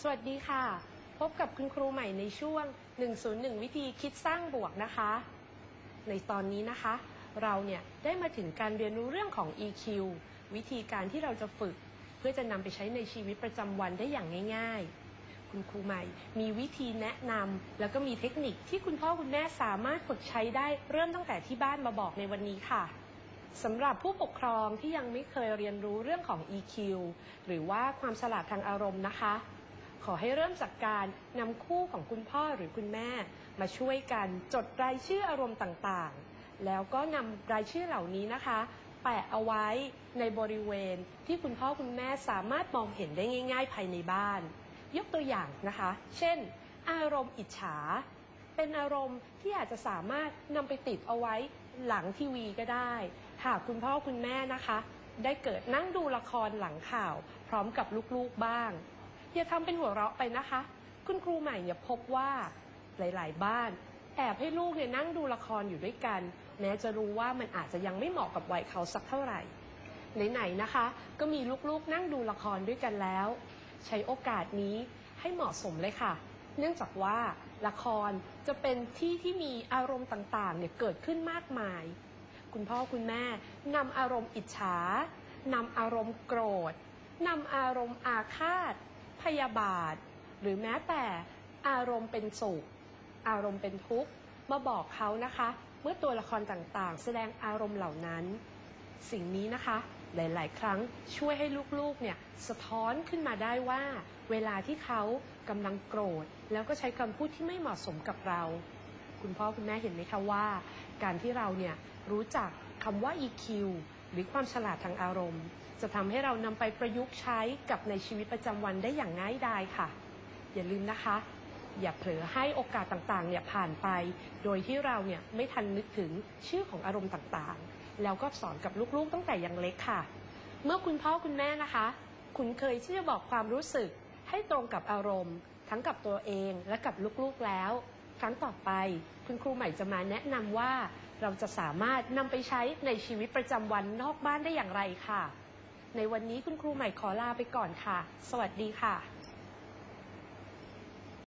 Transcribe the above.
สวัสดีค่ะ พบกับคุณครูใหม่ในช่วง 101 วิธีคิดสร้างบวกนะคะ ในตอนนี้นะคะ เราเนี่ยได้มาถึงการเรียนรู้เรื่องของ EQ วิธีการที่เราจะฝึก เพื่อจะนำไปใช้ในชีวิตประจำวันได้อย่างง่าย ๆ คุณครูใหม่มีวิธีแนะนำแล้วก็มีเทคนิคที่คุณพ่อคุณแม่สามารถฝึกใช้ได้เริ่มตั้งแต่ที่บ้านมาบอกในวันนี้ค่ะ สำหรับผู้ปกครองที่ยังไม่เคยเรียนรู้เรื่องของ EQ หรือว่าความฉลาดทางอารมณ์นะคะ ขอให้เริ่มจากการนำคู่ของคุณพ่อหรือคุณแม่ มาช่วยกันจดรายชื่ออารมณ์ต่างๆ แล้วก็นำรายชื่อเหล่านี้นะคะ แปะเอาไว้ในบริเวณที่คุณพ่อคุณแม่สามารถมองเห็นได้ง่าย ๆ ภายในบ้าน ยกตัวอย่างนะคะ เช่น อารมณ์อิจฉา เป็นอารมณ์ที่อาจจะสามารถนำไปติดเอาไว้หลังทีวีก็ได้ หากคุณพ่อคุณแม่นะคะ ได้เกิดนั่งดูละครหลังข่าว พร้อมกับลูกๆบ้าง อย่าทำเป็นหัวเราะไปนะคะ คุณครูใหม่เนี่ยพบว่าหลาย ๆ บ้านแอบให้ลูกเนี่ยนั่งดูละครอยู่ด้วยกัน แม้จะรู้ว่ามันอาจจะยังไม่เหมาะกับวัยเขาสักเท่าไหร่ไหนๆนะคะ ก็มีลูกๆนั่งดูละครด้วยกันแล้ว ใช้โอกาสนี้ให้เหมาะสมเลยค่ะ เนื่องจากว่าละครจะเป็นที่ที่มีอารมณ์ต่างๆเนี่ยเกิดขึ้นมากมาย คุณพ่อคุณแม่นำอารมณ์อิจฉานำอารมณ์โกรธนำอารมณ์อาฆาต พยาบาท หรือแม้แต่อารมณ์เป็นสุข อารมณ์เป็นทุกข์มาบอกเขานะคะ เมื่อตัวละครต่างๆ แสดงอารมณ์เหล่านั้น สิ่งนี้นะคะหลาย ๆ ครั้งช่วยให้ลูก ๆ เนี่ยสะท้อนขึ้นมาได้ว่า เวลาที่เขากำลังโกรธ แล้วก็ใช้คำพูดที่ไม่เหมาะสมกับเรา คุณพ่อคุณแม่เห็นไหมคะว่า การที่เราเนี่ย รู้จักคำว่า EQ หรือความฉลาดทางอารมณ์ จะทำให้เรานำไปประยุกต์ใช้กับในชีวิตประจำวันได้อย่างง่ายดายค่ะ อย่าลืมนะคะ อย่าเผลอให้โอกาสต่างๆเนี่ยผ่านไป โดยที่เราเนี่ยไม่ทันนึกถึงชื่อของอารมณ์ต่างๆ แล้วก็สอนกับลูกๆตั้งแต่ยังเล็กค่ะ เมื่อคุณพ่อคุณแม่นะคะ คุ้นเคยที่จะบอกความรู้สึกให้ตรงกับอารมณ์ ทั้งกับตัวเองและกับลูกๆแล้ว ครั้งต่อไป คุณครูใหม่จะมาแนะนำว่า เราจะสามารถนำไปใช้ในชีวิตประจำวันนอกบ้านได้อย่างไรค่ะ ในวันนี้คุณครูใหม่ขอลาไปก่อนค่ะ สวัสดีค่ะ